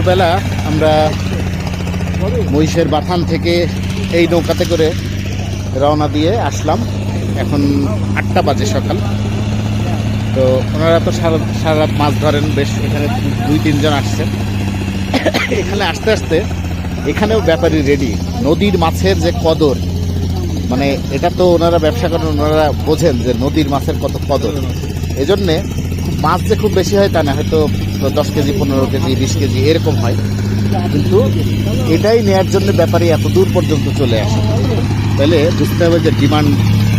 ভোরবেলা আমরা মহিষের বাথান থেকে এই নৌকাতে করে রওনা দিয়ে আসলাম। এখন আটটা বাজে সকাল। তো ওনারা তো সারা সারা মাছ ধরেন, বেশ এখানে দুই, তিনজন আসছেন এখানে আসতে আসতে এখানেও ব্যাপারী রেডি নদীর মাছের যে কদর মানে এটা তো ওনারা ব্যবসা করেন, ওনারা বোঝেন যে নদীর মাছের কত কদর। এজন্যে মাছ যে খুব বেশি হয় তা না, হয়তো দশ কেজি, পনেরো কেজি, বিশ কেজি, এরকম হয়। কিন্তু এটাই নেয়ার জন্য ব্যাপারী এত দূর পর্যন্ত চলে আসে। তাহলে বুঝতে হবে যে ডিমান্ড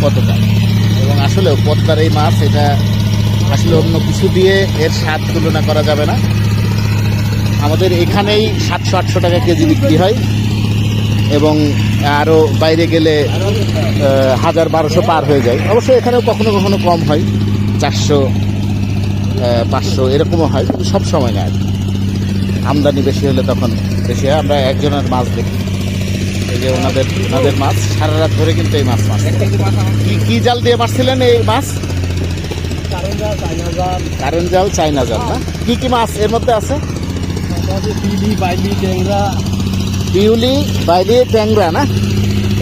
কতটা। এবং আসলে পদ্মার এই মাছ, এটা আসলে অন্য কিছু দিয়ে এর স্বাদ তুলনা করা যাবে না। আমাদের এখানেই সাতশো, আটশো টাকা কেজি বিক্রি হয়। এবং আরও বাইরে গেলে হাজার বারোশো পার হয়ে যায়। অবশ্যই এখানেও কখনো কখনো কম হয়। চারশো পাঁচশো এরকমও হয় কিন্তু সব সময় না আমদানি বেশি হলে তখন বেশি হয়। আমরা একজনের মাছ দেখি। এই যে ওনাদের ওনাদের মাছ সারা রাত ধরে কিন্তু এই মাছ মাছ কি কি জাল দিয়ে মারছিলেন এই মাছ? কারেন্ট জাল চাইনা জাল। না? কি কি মাছ এর মধ্যে আছে? পিউলি বাইরে ট্যাংরা না?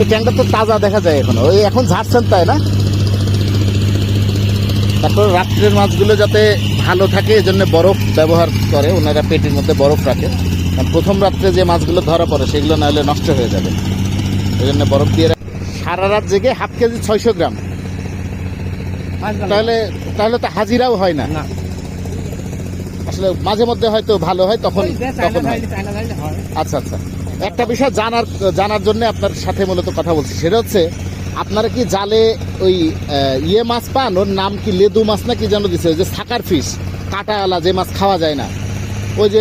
এই ট্যাংরা তো তাজা দেখা যায় এখন। ওই এখন ঝাড়ছেন তাই না? তারপর রাত্রের মাছগুলো যাতে ভালো থাকে এজন্য বরফ ব্যবহার করে। ওনারা পেটের মধ্যে বরফ রাখে। কারণ প্রথম রাত্রে যে মাছগুলো ধরা পড়ে সেগুলো না হলে নষ্ট হয়ে যাবে। এই জন্য বরফ দিয়ে সারা রাত জেগে হাফ কেজি ছয়শো গ্রাম। তাহলে তাহলে তো হাজিরাও হয় না। না। আসলে মাঝে মধ্যে হয়তো ভালো হয় তখন তখন হয়। আচ্ছা আচ্ছা। একটা বিষয় জানার জানার জন্য আপনার সাথে মূলত কথা বলছি। সেটা হচ্ছে আপনারা কি জালে ওই ইয়ে মাছ পান? ওর নাম কি লেদু মাছ না কি যেন দিছে? ওই যে সাকার ফিশ কাটাওয়ালা যে মাছ খাওয়া যায় না। ওই যে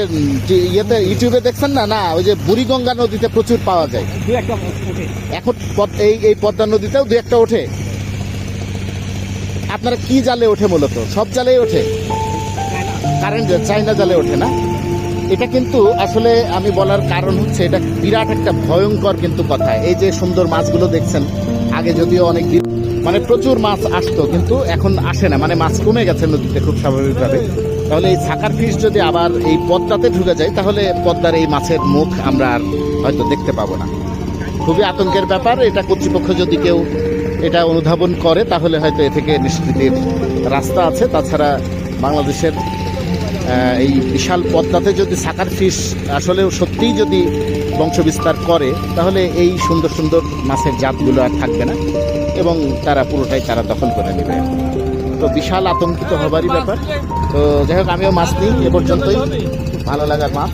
ইয়েতে ইউটিউবে দেখছেন না? না ওই যে বুড়িগঙ্গা নদীতে প্রচুর পাওয়া যায়। এখন এই এই পদ্মা নদীতেও দু একটা ওঠে। আপনারা কি জালে ওঠে মূলত? সব জালেই ওঠে? কারেন্ট চাইনা জালে ওঠে না? এটা কিন্তু আসলে আমি বলার কারণ হচ্ছে এটা বিরাট একটা ভয়ঙ্কর কিন্তু কথা। এই যে সুন্দর মাছগুলো দেখছেন আগে যদিও অনেক দিন মানে প্রচুর মাছ আসতো, কিন্তু এখন আসে না। মানে মাছ কমে গেছে নদীতে খুব স্বাভাবিকভাবে। তাহলে এই ছাকার ফিশ যদি আবার এই পদ্মাতে ঢুকে যায়, তাহলে পদ্মার এই মাছের মুখ আমরা আর হয়তো দেখতে পাবো না। খুবই আতঙ্কের ব্যাপার। এটা কর্তৃপক্ষ যদি কেউ এটা অনুধাবন করে, তাহলে হয়তো এ থেকে নিষ্কৃতির রাস্তা আছে। তাছাড়া বাংলাদেশের এই বিশাল পদ্মাতে যদি সাকার ফিশ আসলে সত্যিই যদি বংশবিস্তার করে, তাহলে এই সুন্দর সুন্দর মাছের জাতগুলো আর থাকবে না এবং তারা পুরোটাই তারা দখল করে নেবে। তো বিশাল আতঙ্কিত হবারই ব্যাপার। তো যাই হোক, আমিও মাছ নিই, এ পর্যন্তই। ভালো লাগার মাছ।